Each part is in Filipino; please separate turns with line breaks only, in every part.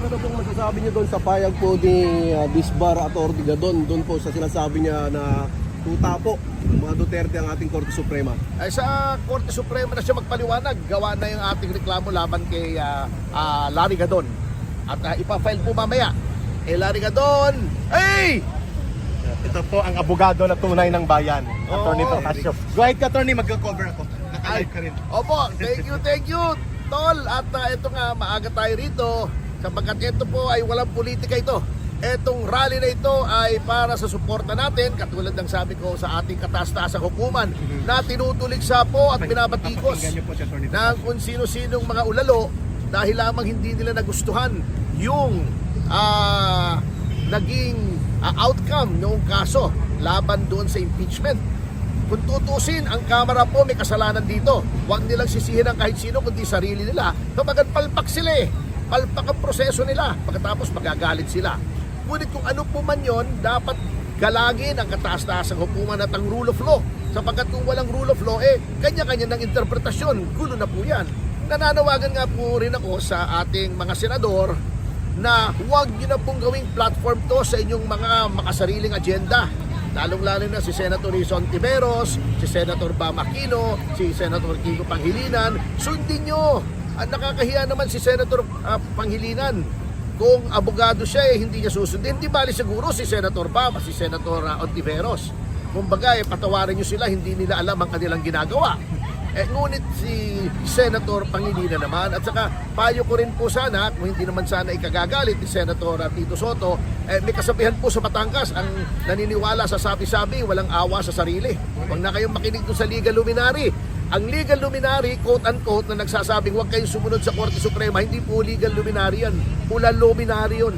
ano na pong masasabi niyo doon sa payag po ni uh, Bisbar at Ortiga doon, doon po sa sinasabi niya na tuta po mga Duterte ang ating Korte Suprema.
Ay sa Korte Suprema na siya magpaliwanag, gawa na yung ating reklamo laban kay ah, ah, Larry Gadon. At uh, ipafile po mamaya. Eh Larry Gadon, hey!
Ito po ang abogado na tunay ng bayan, Attorney
Oo.
Topacio. Go ahead ka, Attorney, magka-cover ako. Naka-live ka rin.
Opo, thank you, thank you, Tol. At uh, ito nga, maaga tayo rito sapagkat ito po ay walang politika ito. Etong rally na ito ay para sa suporta natin, katulad ng sabi ko sa ating kataas-taasang hukuman na tinutuligsa po at binabatikos ng kung sino-sinong mga ulalo dahil lamang hindi nila nagustuhan yung ah, naging ah, outcome noong kaso laban doon sa impeachment. Kung tutusin, ang Kamara po may kasalanan dito. Huwag nilang sisihin ang kahit sino kundi sarili nila. Kapag palpak sila eh. Palpak ang proseso nila. Pagkatapos magagalit sila. Ngunit kung ano po man yon, dapat galangin ang kataas-taasang hukuman at ang rule of law. Sapagkat kung walang rule of law, eh, kanya-kanya ng interpretasyon. Gulo na po yan. Nananawagan nga po rin ako sa ating mga senador na huwag nyo na pong gawing platform to sa inyong mga makasariling agenda. Lalong-lalo na si Senator Rizon Tiveros, si Senator Bam Aquino, si Senator Kiko Panghilinan. Sundin nyo! Nakakahiya naman si Senator ah, Panghilinan. Kung abogado siya, eh, hindi niya susundin. Di bali siguro si Senator Bam, si Senator uh, Ontiveros. Kumbaga, eh, patawarin nyo sila, hindi nila alam ang kanilang ginagawa. Eh, ngunit si Senator Pangilinan naman at saka payo ko rin po sana kung hindi naman sana ikagagalit ni Senator uh, Tito Soto eh, may kasabihan po sa Batangas ang naniniwala sa sabi-sabi walang awa sa sarili huwag na kayong makinig doon sa legal luminary ang legal luminary quote unquote na nagsasabing huwag kayong sumunod sa Korte Suprema hindi po legal luminary yan pula luminary yun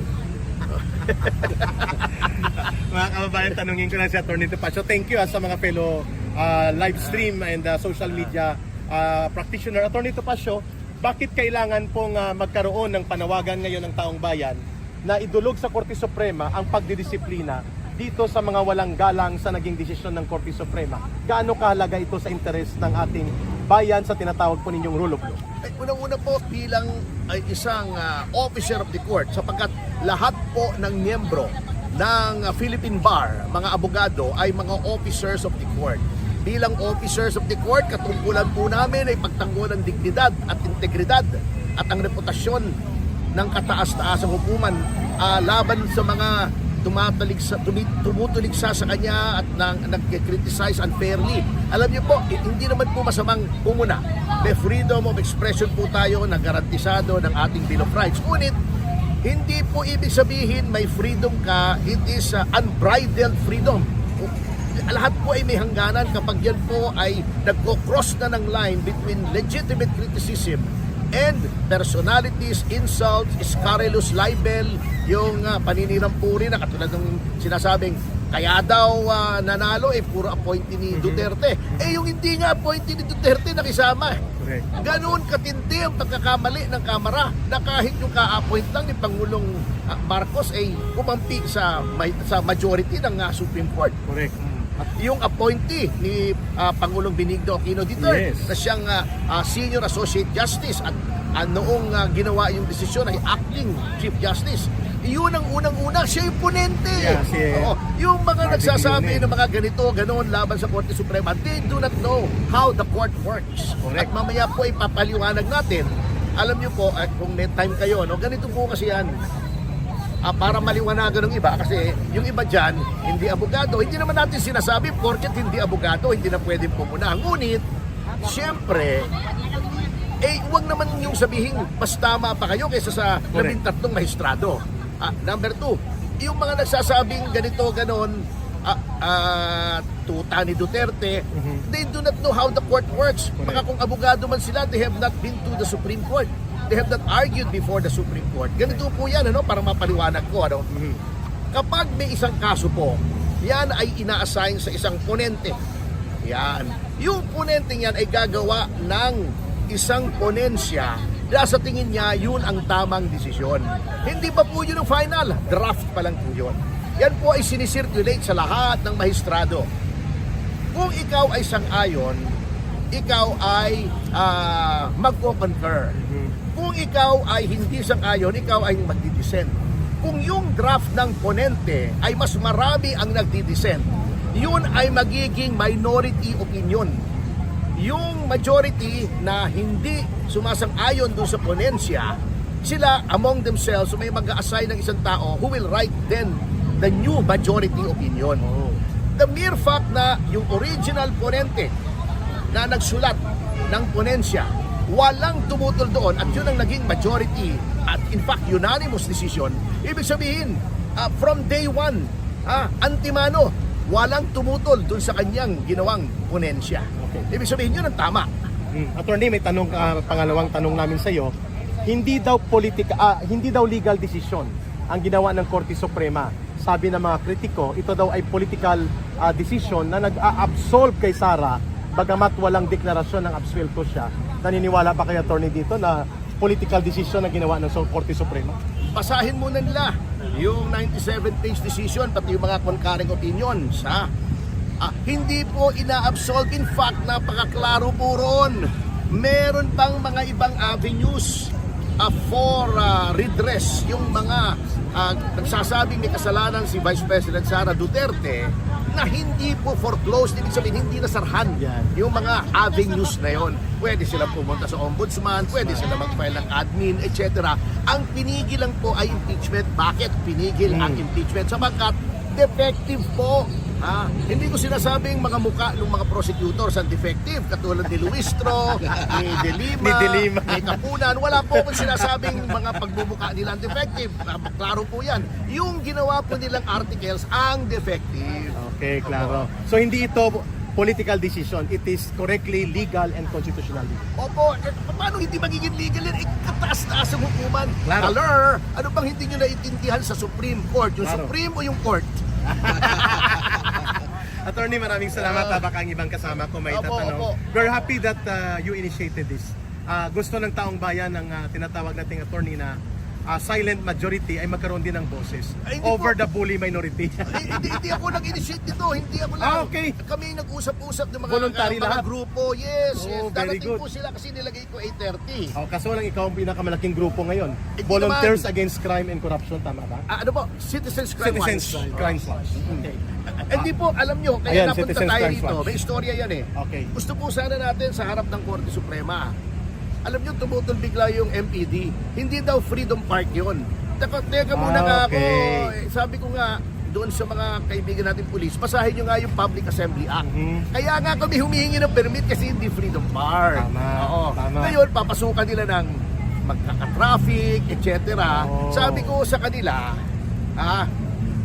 Mga kababayan, tanungin ko na si Attorney Topacio. Thank you ah, sa mga fellow ah, live stream and ah, social media ah, practitioner. Attorney Topacio, bakit kailangan pong ah, magkaroon ng panawagan ngayon ng taong bayan na idulog sa Korte Suprema ang pagdidisiplina dito sa mga walang galang sa naging desisyon ng Korte Suprema? Gaano kahalaga ito sa interes ng ating bayan sa tinatawag po ninyong rule of law?
Ay, unang-una po bilang ay isang ah, officer of the court sapagkat lahat po ng miyembro ng Philippine Bar, mga abogado ay mga officers of the court. Bilang officers of the court, katungkulan po namin ay pagtanggol ng dignidad at integridad at ang reputasyon ng kataas-taasang hukuman ah, laban sa mga tumatalig sa tumi- tumutuligsa sa kanya at nang nagke-criticize unfairly. Alam niyo po, hindi naman po masamang umuna. May freedom of expression po tayo na garantisado ng ating Bill of Rights. Ngunit, hindi po ibig sabihin may freedom ka, it is uh, unbridled freedom. Lahat po ay may hangganan kapag yan po ay nagko-cross na ng line between legitimate criticism and personalities, insults, scurrilous libel, yung uh, paninirampuri na katulad ng sinasabing kaya daw ah, nanalo eh puro appointee ni Duterte. Eh yung hindi nga appointee ni Duterte nakisama. eh.
Correct.
Ganoon katindi ang pagkakamali ng Kamara na kahit yung ka-appoint lang ni Pangulong ah, Marcos ay kumampi sa, may- sa majority ng ah, Supreme Court.
Correct.
Yung appointee ni ah, Pangulong Benigno Aquino Duterte
Yes.
na siyang ah, ah, Senior Associate Justice at ah, noong ah, ginawa yung desisyon ay Acting Chief Justice. Yun ang unang-una, siya yung ponente.
Yeah, si
Oo. Yung mga nagsasabi ng mga ganito, ganoon laban sa Korte Suprema, they do not know how the court works.
Correct.
At mamaya po ipapaliwanag natin. Alam niyo po, at kung may time kayo, no, ganito po kasi yan. Ah, para maliwanagan ng iba kasi yung iba dyan, hindi abogado. Hindi naman natin sinasabi porket hindi abogado, hindi na pwedeng pumuna. Ngunit, siyempre, eh, wag naman yung sabihin, mas tama pa kayo kaysa sa labing tatlong mahistrado. Ah, number two, yung mga nagsasabing ganito, ganon, ah, ah, tuta ni Duterte, they do not know how the court works. Baka kung abogado man sila, they have not been to the Supreme Court. They have not argued before the Supreme Court. Ganito po yan, ano, para mapaliwanag ko. Ano? Kapag may isang kaso po, yan ay ina-assign sa isang ponente. Yan. Yung ponente yan ay gagawa ng isang ponensya dahil sa tingin niya, yun ang tamang desisyon. Hindi pa po yun ang final. Draft pa lang po yun. Yan po ay sinisirculate sa lahat ng mahistrado. Kung ikaw ay sang-ayon, ikaw ay ah, magko-concur. Kung Kung ikaw ay hindi sang-ayon, ikaw ay magdidissent. Kung yung draft ng ponente ay mas marami ang nagdidissent, yun ay magiging minority opinion. Yung majority na hindi sumasang-ayon dun sa ponensya, sila among themselves, may mag-assign ng isang tao who will write then the new majority opinion. The mere fact na yung original ponente na nagsulat ng ponensya, walang tumutol doon at yun ang naging majority at in fact unanimous decision, ibig sabihin, ah, from day one, ah, antimano, walang tumutol doon sa kanyang ginawang ponensya.
Okay.
Ibig sabihin yun ang tama.
Hmm. Attorney, may tanong ah, pangalawang tanong namin sa iyo. Hindi daw politika ah, hindi daw legal decision ang ginawa ng Korte Suprema. Sabi ng mga kritiko, ito daw ay political ah, decision na nag-absolve kay Sara bagamat walang deklarasyon ng absuelto siya. Naniniwala ba kay attorney dito na political decision na ginawa ng Korte Suprema?
basahin muna nila yung 97-page decision pati yung mga concurring opinions ha? Ah, hindi po ina-absolve in fact napakaklaro po ron meron pang mga ibang avenues ah, for ah, redress yung mga ah, nagsasabing may kasalanan si Vice President Sara Duterte na hindi po foreclosed, ibig sabihin hindi nasarhan
Yan.
yung mga avenues na yon. Pwede silang pumunta sa ombudsman, pwede sila mag-file ng admin, etc. Ang pinigil lang po ay impeachment. Bakit pinigil ang impeachment? Sapagkat defective po. Ha? Hindi ko sinasabing mga muka ng mga prosecutors ang defective katulad ni Luistro, ni De Lima,
Ni De Lima.
ni Kapunan. Wala po akong sinasabing mga pagbubuka nila ang defective. Ah, Klaro po yan. Yung ginawa po nilang articles ang defective.
Okay, klaro. So hindi ito political decision, it is correctly legal and constitutional.
Opo, eh, paano hindi magiging legal yan? Eh, kataas-taas ang hukuman.
Claro.
Color, ano bang hindi nyo naiintindihan sa Supreme Court? Yung
Claro.
Supreme o yung Court?
Attorney, maraming salamat. Uh, baka ang ibang kasama ko may
Opo,
tatanong.
opo.
We're happy that uh, you initiated this. Uh, gusto ng taong bayan ng uh, tinatawag nating attorney na uh, silent majority ay magkaroon din ng boses
Ay, hindi
over
po.
the bully minority.
hindi, hindi, hindi ako nag-initiate nito. Hindi ako lang.
Ah, okay.
Kami nag-usap-usap ng mga,
Voluntary
mga
lahat.
grupo. Yes,
Oh,
yes.
very
Darating
good.
po sila kasi nilagay ko 8.30.
oh, kaso lang ikaw ang pinakamalaking grupo ngayon.
Hindi
Volunteers
naman.
Against Crime and Corruption, tama ba?
Ah, ano po? Citizens Crime
Citizens
Watch.
Crime Watch. Okay.
Ah, Hindi po, alam nyo, kaya
Ayan,
napunta
Citizens
tayo
Crime
dito.
Watch.
May istorya yan eh.
Okay.
Gusto po sana natin sa harap ng Korte Suprema. Alam nyo, tumutol bigla yung MPD. Hindi daw Freedom Park yun. Teka, teka muna
Ah,
nga ako.
okay.
Sabi ko nga, doon sa mga kaibigan natin pulis, basahin nyo nga yung Public Assembly Act.
Mhm.
Kaya nga kami humihingi ng permit kasi hindi Freedom Park.
Tama,
Oo.
tama.
Ngayon, papasukan nila ng magkaka-traffic, etc.
Oo.
Sabi ko sa kanila, ah,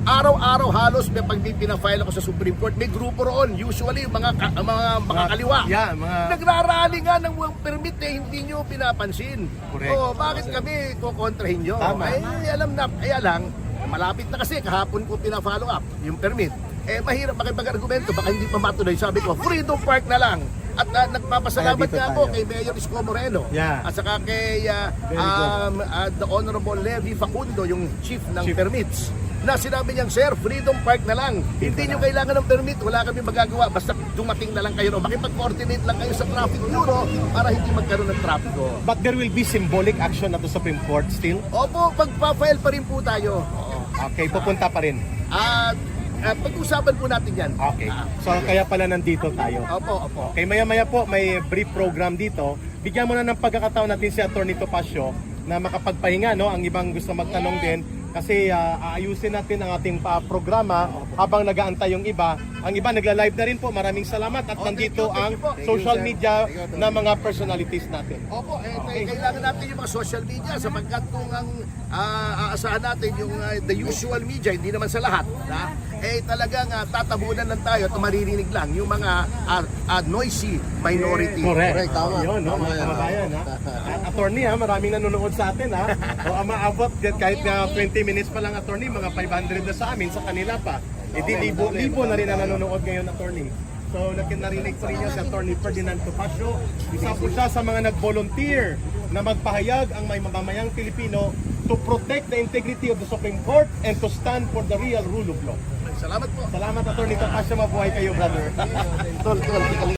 araw-araw halos may pag may pinafile ako sa Supreme Court, may grupo roon, usually mga ka, mga mga kaliwa.
Yeah, mga...
Nagrarally nga ng walang permit eh, hindi nyo pinapansin.
Correct.
Oh, bakit kami kukontrahin nyo?
Tama.
Eh, alam na, kaya lang, malapit na kasi, kahapon ko pina-follow up yung permit. Eh, mahirap makipag-argumento, baka hindi pa matuloy. Sabi ko, Freedom Park na lang. At ah, nagpapasalamat nga ako
tayo.
kay Mayor Isko Moreno.
Yeah.
At saka kay
good.
um, ah, the Honorable Levi Facundo, yung chief ng
Chief.
permits na sinabi niyang, Sir, Freedom Park na lang. Hindi
na
niyo
lang.
kailangan ng permit. Wala kami magagawa. Basta dumating na lang kayo. O makipag-coordinate lang kayo sa Traffic Bureau para hindi magkaroon ng trapiko.
But there will be symbolic action at the Supreme Court still?
Opo, magpa-file pa rin po tayo. Oo.
Okay, pupunta pa rin.
At at pag-usapan po natin yan.
Okay.
Ah,
So kaya pala nandito tayo.
Opo, opo.
Okay, maya-maya po may brief program dito. Bigyan mo na ng pagkakataon natin si Atty. Topacio na makapagpahinga, no? Ang ibang gusto magtanong din kasi ah, aayusin natin ang ating pa programa habang nag-aantay yung iba. Ang iba nagla-live na rin po. Maraming salamat at
Oh,
nandito
you,
ang
you
you,
social
sir.
media
you,
na mga personalities natin.
Opo, eh, eh, kailangan natin yung mga social media sapagkat kung ang ah, aasahan natin yung ah, the usual media, hindi naman sa lahat, ha? eh talagang ah, tatabunan lang tayo at maririnig lang yung mga ah, ah, noisy minority.
Correct.
Correct, tama.
Yun, no,
Tama yan.
kababayan, ha? At attorney, ha, maraming nanonood sa atin, ha? O ang maabot, kahit nga 20 minutes pa lang, attorney, mga 500 na sa amin, sa kanila pa. E di libo, libo na rin ang nanonood ngayon, attorney. So, narinig po rin niyo si Attorney Ferdinand Topacio. Isa po siya sa mga nag-volunteer na magpahayag ang may mamamayang Pilipino to protect the integrity of the Supreme Court and to stand for the real rule of law.
Salamat po.
Salamat, Attorney Topacio. Mabuhay kayo, brother.